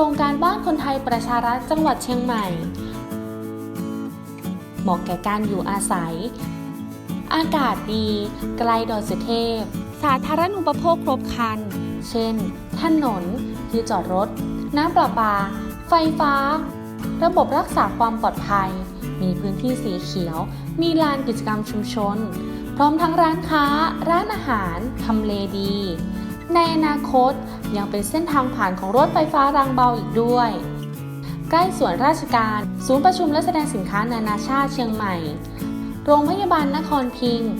ครงการบ้านคนไทยประชารัฐจังหวัดเชียงใหม่ เหมาะแก่การอยู่อาศัย อากาศดี ไกลดอยสุเทพ สาธารณูปโภคครบครัน เช่น ถนน ที่จอดรถ น้ำประปา ไฟฟ้า ระบบรักษาความปลอดภัย มีพื้นที่สีเขียว มีลานกิจกรรมชุมชน พร้อมทั้งร้านค้า ร้านอาหาร ทำเลดี ในอนาคตยังเป็นเส้นทางผ่านของรถไฟฟ้ารางเบาอีกด้วย ใกล้สวนราชการ ศูนย์ประชุมและแสดงสินค้านานาชาติเชียงใหม่ โรงพยาบาลนครพิงค์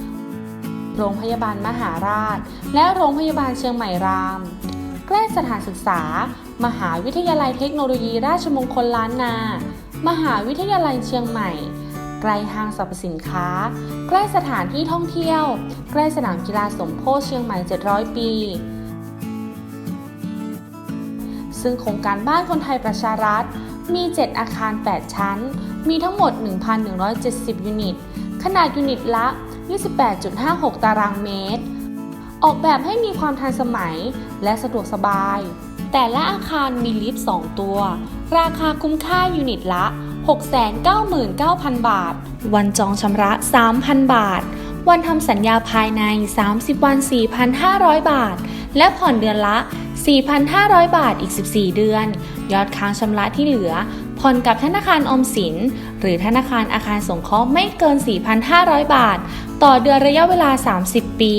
โรงพยาบาลมหาราช และโรงพยาบาลเชียงใหม่ราม ใกล้สถานศึกษา มหาวิทยาลัยเทคโนโลยีราชมงคลล้านนา มหาวิทยาลัยเชียงใหม่ใกล้ห้างสรรพสินค้า ใกล้สถานที่ท่องเที่ยว ใกล้สนามกีฬาสมโพธิเชียงใหม่ 700 ปี ซึ่งโครงการบ้านคนไทยประชารัฐ มี 7 อาคาร 8 ชั้น มีทั้งหมด 1,170 ยูนิต ขนาดยูนิตละ 28.56 ตารางเมตร ออกแบบให้มีความทันสมัยและสะดวกสบาย แต่ละอาคารมีลิฟต์ 2 ตัว ราคาคุ้มค่ายูนิตละ 699,000 บาท วันจองชำระ 3,000 บาท วันทำสัญญาภายใน 30 วัน 4,500 บาท และผ่อนเดือนละ 4,500 บาทอีก 14 เดือน ยอดค้างชำระที่เหลือผ่อนกับธนาคารอมสิน หรือธนาคารอาคารสงเคราะห์ไม่เกิน 4,500 บาท ต่อเดือนระยะเวลา 30 ปี